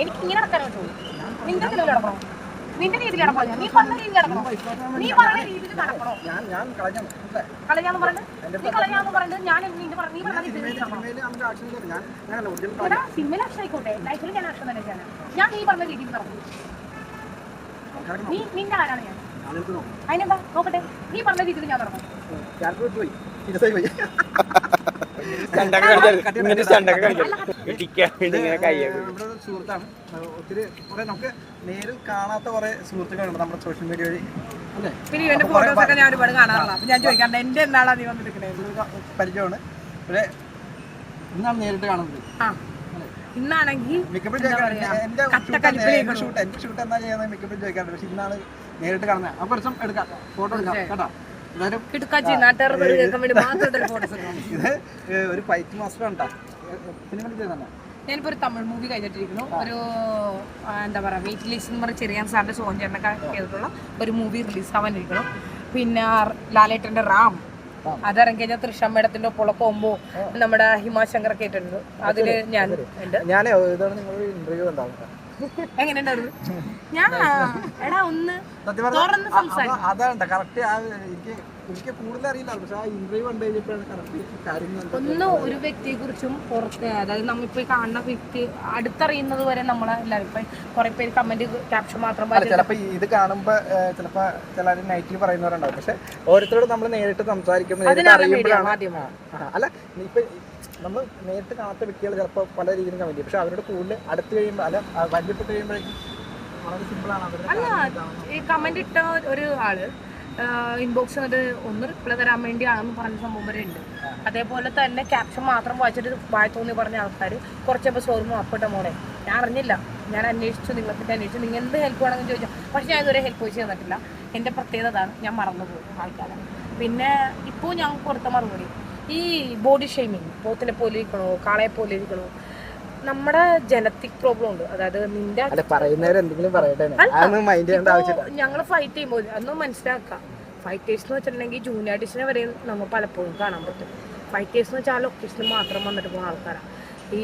എനിക്ക് ഇങ്ങനെ നടക്കാൻ പറ്റുള്ളൂ നിന്റെ നടക്കണോ? നിന്റെ രീതിയിൽ നടക്കണോ? ഞാൻ? നീ പറഞ്ഞ രീതിയിൽ നടക്കണോ? നീ പറഞ്ഞ രീതിയിൽ നടക്കണോ? ഞാൻ പറഞ്ഞത് നീ കളയാന്ന് പറഞ്ഞത് ഞാൻ നിന്റെ പറഞ്ഞ നീ പറഞ്ഞ രീതിയിൽ സിനിമയിൽ ആക്ഷൻ ആയിക്കോട്ടെ. ലൈഫിൽ ഞാൻ തന്നെ ചെയ്യണം ഞാൻ നീ പറഞ്ഞ രീതിയിൽ നടക്കും. നീ നിന്റെ ആരാണ് ഞാൻ? അതിനെന്താ? നോക്കട്ടെ. നീ പറഞ്ഞ രീതിയിൽ ഞാൻ നടക്കും. സുഹൃത്താണ്. ഒത്തിരി കുറെ നമുക്ക് നേരിൽ കാണാത്ത കുറെ സുഹൃത്തുക്കളുണ്ട് നമ്മുടെ സോഷ്യൽ മീഡിയ വഴി. പിന്നെ ഇവന്റെ ഫോട്ടോസ് ഒക്കെ ഞാൻ ഒരുപാട് കാണാറുള്ള അപ്പൊ ഞാൻ ചോദിക്കാറുണ്ട് എന്റെ എന്നാളാ നീ വന്നിരിക്കണേ? ഒരു പരിചയമാണ്. പക്ഷേ ഇന്നാണ് നേരിട്ട് കാണുന്നത്. ആ. ഇന്നാണെങ്കിൽ ഷൂട്ട് എന്റെ ഷൂട്ട് എന്നാ ചെയ്യുന്നത് മിക്കപ്പോഴും ചോദിക്കാറുണ്ട്. പക്ഷെ ഇന്നാണ് നേരിട്ട് കാണുന്നത്. അപ്പൊ ഒരു ദിവസം എടുക്കാം. ഫോട്ടോ എടുക്കാം കേട്ടോ? ഇത് ഒരു ഫൈറ്റ് മാസ്റ്റർ ഉണ്ടാ ഞാനിപ്പോ ഒരു തമിഴ് മൂവി കഴിഞ്ഞിട്ടിരിക്കുന്നു. ഒരു എന്താ പറയാ വെയിറ്റ് ലിസ്റ്റ് എന്ന് പറഞ്ഞ ചെറിയാൻ സാറിന്റെ സോൺ ചേട്ടനൊക്കെ ചെയ്തിട്ടുള്ള ഒരു മൂവി റിലീസ് ആവാനിരിക്കണം പിന്നെ ലാലേട്ടന്റെ റാം. അതിറങ്ങി കഴിഞ്ഞാൽ തൃഷ മേഡത്തിന്റെ ഒപ്പമുള്ള കോമ്പോ നമ്മുടെ ഹിമാശങ്കർ ഒക്കെ ഇട്ടിട്ടുണ്ട്. അതിൽ ഞാൻ ഞാനേ ഇതാണ് നിങ്ങളൊരു ഇന്റർവ്യൂ ഉണ്ടാവുന്നത് എങ്ങനെയുണ്ടായിരുന്നു? ഞാൻ എടാ ഒന്ന് സത്യം തുറന്ന് സംസാരിക്കും. അതാണ് കറക്റ്റ് ആ എനിക്ക് എനിക്ക് കൂടുതൽ അറിയില്ല പക്ഷെ ആ ഇന്റർവ്യൂ കണ്ടു കഴിഞ്ഞപ്പോഴാണ് കറക്റ്റ് കാര്യങ്ങൾ ഒന്ന് ഒരു വ്യക്തിയെ കുറിച്ചും പുറത്ത് അതായത് നമ്മളിപ്പോ കാണുന്ന വ്യക്തി അടുത്തറിയുന്നത് വരെ നമ്മളെ എല്ലാവരും ഇപ്പൊ കുറെ പേര് കമന്റ് ക്യാപ്ഷൻ മാത്രം ചിലപ്പോ ഇത് കാണുമ്പോ ചിലപ്പോ ചിലർ നൈറ്റിൽ പറയുന്നവരുണ്ടാവും. പക്ഷെ ഓരോരുത്തരോട് നമ്മൾ നേരിട്ട് സംസാരിക്കുമ്പോൾ അല്ല ഇപ്പൊ നമ്മൾ നേരിട്ട് കാണാത്ത വ്യക്തികൾ ചിലപ്പോൾ പല രീതിയിലും കമന്റ് ചെയ്യും പക്ഷെ അവരുടെ കൂടുതൽ അടുത്ത് കഴിയുമ്പോൾ അല്ല പരിചയപ്പെട്ട് കഴിയുമ്പോഴേക്കും വളരെ സിമ്പിളാണ് അല്ല ഈ കമന്റ് ഇട്ട ഒരു ആൾ ഇൻബോക്സ് വന്നിട്ട് ഒന്ന് റിപ്ലൈ തരാൻ വേണ്ടിയാണെന്ന് പറഞ്ഞ സംഭവം വരെ ഉണ്ട്. അതേപോലെ തന്നെ ക്യാപ്ഷൻ മാത്രം വായിച്ചിട്ട് വായി തോന്നി പറഞ്ഞ ആൾക്കാർ കുറച്ചപ്പോൾ ഷോറൂം അപ്പിട്ട മോളെ ഞാൻ അറിഞ്ഞില്ല. ഞാൻ അന്വേഷിച്ചു നിങ്ങളെ പറ്റി അന്വേഷിച്ചു. നിങ്ങൾ എന്ത് ഹെൽപ്പ് വേണമെന്ന് ചോദിച്ചാൽ പക്ഷേ ഞാൻ ഇതുവരെ ഹെൽപ്പ് ചോദിച്ചു തന്നിട്ടില്ല. എന്റെ പ്രത്യേകത അതാണ് ഞാൻ മറന്നുപോകും ആൾക്കാരെ. പിന്നെ ഇപ്പോൾ ഞാൻ കൊടുത്ത മറുപടി ഈ ബോഡി ഷെയ്മിങ് പോത്തിനെ പോലെ ഇരിക്കണോ കാളയെ പോലെ ഇരിക്കണോ നമ്മുടെ ജനറ്റിക് പ്രോബ്ലം ഉണ്ട്. അതായത് നിന്റെ ഞങ്ങൾ ഫൈറ്റ് ചെയ്യുമ്പോൾ അതൊന്നും മനസ്സിലാക്കാം. ഫൈറ്റേഴ്സ് എന്ന് വെച്ചിട്ടുണ്ടെങ്കിൽ ജൂനിയർ ആർട്ടിസ്റ്റിനെ വരെ നമ്മൾ പലപ്പോഴും കാണാൻ പറ്റും. ഫൈറ്റേഴ്സ് എന്ന് വെച്ചാൽ ആ ലൊക്കേഷനിൽ മാത്രം വന്നിട്ട് പോകുന്ന ആൾക്കാരാണ് ഈ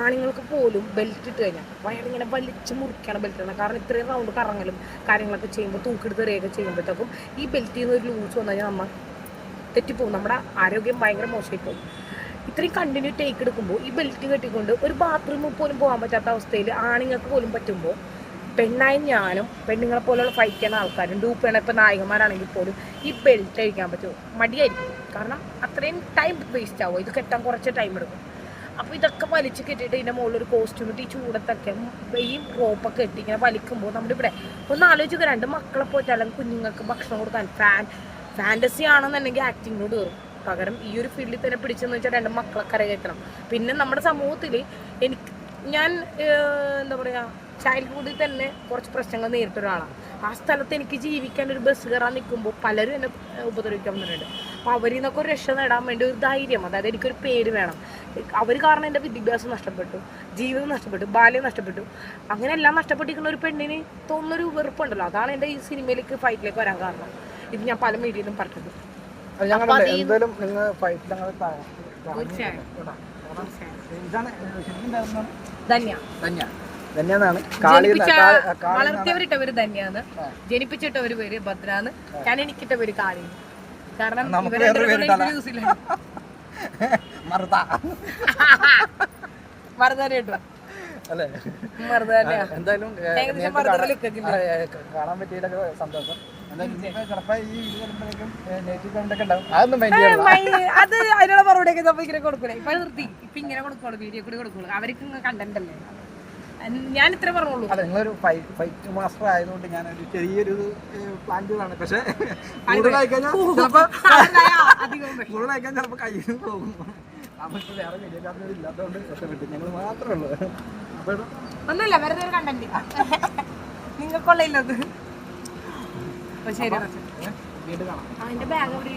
ആണുങ്ങൾക്ക് പോലും ബെൽറ്റ് ഇട്ട് കഴിഞ്ഞാൽ വയറിങ്ങനെ വലിച്ച് മുറിക്കാണ് ബെൽറ്റ് ഇടുന്നത്. കാരണം ഇത്രയും റൗണ്ട് കറങ്ങലും കാര്യങ്ങളൊക്കെ ചെയ്യുമ്പോൾ തൂക്കിടുത്ത് റേഖ ചെയ്യുമ്പോഴത്തേക്കും ഈ ബെൽറ്റിൽ നിന്ന് ഒരു ലൂസ് വന്നു കഴിഞ്ഞാൽ നമ്മൾ തെറ്റിപ്പോകും നമ്മുടെ ആരോഗ്യം ഭയങ്കര മോശമായി പോകും ഇത്രയും കണ്ടിന്യൂ ടേക്ക് എടുക്കുമ്പോൾ ഈ ബെൽറ്റ് കെട്ടിക്കൊണ്ട് ഒരു ബാത്റൂമിൽ പോലും പോകാൻ പറ്റാത്ത അവസ്ഥയിൽ ആണുങ്ങൾക്ക് പോലും പറ്റുമ്പോൾ പെണ്ണായ ഞാനും പെണ്ണുങ്ങളെ പോലെയുള്ള ഫൈറ്റ് ചെയ്യുന്ന ആൾക്കാരും ഡൂപ്പ് ചെയ്യണ ഇപ്പം നായികമാരാണെങ്കിൽ പോലും ഈ ബെൽറ്റ് അഴിക്കാൻ പറ്റുമോ? മടിയായിരിക്കും. കാരണം അത്രയും ടൈം വേസ്റ്റ് ആവും. ഇത് കെട്ടാൻ കുറച്ച് ടൈം എടുക്കും. അപ്പോൾ ഇതൊക്കെ വലിച്ച് കെട്ടിയിട്ട് ഇതിന്റെ മുകളിൽ ഒരു കോസ്റ്റ്യൂം ഇട്ട് ഈ ചൂടത്തൊക്കെ ഈ റോപ്പൊക്കെ കെട്ടി ഇങ്ങനെ വലിക്കുമ്പോൾ നമ്മുടെ ഇവിടെ ഒന്ന് ആലോചിക്കുക. രണ്ട് മക്കളെ പോയിട്ട് അല്ലെങ്കിൽ കുഞ്ഞുങ്ങൾക്ക് ഭക്ഷണം കൊടുക്കാൻ ഫാൻ ഫാന്റസി ആണെന്നുണ്ടെങ്കിൽ ആക്ടിങ്ങിനോട് കയറും. പകരം ഈ ഒരു ഫീൽഡിൽ തന്നെ പിടിച്ചെന്ന് വെച്ചാൽ രണ്ട് മക്കളെ കരകയറ്റണം പിന്നെ നമ്മുടെ സമൂഹത്തിൽ എനിക്ക് ഞാൻ എന്താ പറയുക ചൈൽഡ്ഹുഡിൽ തന്നെ കുറച്ച് പ്രശ്നങ്ങൾ നേരിട്ട ഒരാളാണ്. ആ സ്ഥലത്ത് എനിക്ക് ജീവിക്കാൻ ഒരു ബസ് കയറാൻ നിൽക്കുമ്പോൾ പലരും എന്നെ ഉപദ്രവിക്കാൻ വന്നിട്ടുണ്ട്. അപ്പോൾ അവരിൽ നിന്നൊക്കെ ഒരു രക്ഷ നേടാൻ വേണ്ടി ഒരു ധൈര്യം അതായത് എനിക്കൊരു പേര് വേണം. അവർ കാരണം എന്റെ വിദ്യാഭ്യാസം നഷ്ടപ്പെട്ടു ജീവിതം നഷ്ടപ്പെട്ടു ബാല്യം നഷ്ടപ്പെട്ടു. അങ്ങനെ എല്ലാം നഷ്ടപ്പെട്ടിരിക്കുന്ന ഒരു പെണ്ണിന് തോന്നുന്നൊരു വെറുപ്പുണ്ടല്ലോ. അതാണ് എന്റെ ഈ സിനിമയിലേക്ക് ഫൈറ്റിലേക്ക് വരാൻ കാരണം. ഇത് ഞാൻ പല മീഡിയയിലും പറഞ്ഞത്. എന്തായാലും നിങ്ങൾ ഫൈറ്റ് ഞങ്ങൾ തീർച്ചയായും. ഇതാണ് ശരിക്കും ഉണ്ടായിരുന്നത് ധന്യ. ധന്യ. ധന്യന്നാണ് കാളി ജനിപ്പിച്ച കാ- കാളി വളർത്തിയവരിട്ടവര് ധന്യാണ്. ജനിപ്പിച്ചിട്ടവര് പേര് ഭദ്രാന്ന് ഞാൻ എനിക്കിട്ട പേര് കാളി. കാരണം നമുക്ക് ഇവരെ വേറൊരു രണ്ടുപേരും പേരുണ്ടല്ലോ. എനിക്ക് use ഇല്ല. മറുത. മറുതാനെ കേട്ടോ അല്ലേ? മറുതാനെയാ. എന്തായാലും കാണാൻ- പറ്റിയിട്ടൊക്കെ സന്തോഷം. അത് അതിനുള്ള മറുപടിയൊക്കെ നമ്മൾ ഇങ്ങനെ കൊടുക്കൂലേ? ഇപ്പൊ നിർത്തി. ഇപ്പൊ ഇങ്ങനെ കൊടുക്കുള്ളൂ വീഡിയോ കൂടി കൊടുക്കുള്ളൂ അവർക്ക് കണ്ടന്റ് അല്ലേ? ഞാൻ ഇത്ര പറഞ്ഞോളൂ അല്ല നിങ്ങളൊരു ഫൈറ്റ് മാസ്റ്റർ ആയതുകൊണ്ട് ഞാൻ ഒരു ചെറിയൊരു പ്ലാൻ ചെയ്താണ് പക്ഷെ കൂടുതലായി കഴിഞ്ഞാൽ ചിലപ്പോ അധികം കൂടുതലായി കഴിഞ്ഞാൽ ചിലപ്പോ കയ്യിൽ നിന്ന് പോകും. നമുക്ക് വേറെ വീഡിയോക്കാരനും ഇല്ലാത്തതുകൊണ്ട് രക്ഷപ്പെട്ടു ഞങ്ങൾ മാത്രമേ ഉള്ളൂ. ഒന്നുമില്ല വെറുതെ ഒരു കണ്ടന്റ് നിങ്ങൾക്കുള്ള ഇല്ലത് വീണ്ടും കാണാം. അതിന്റെ ബാഗ് എവിടെ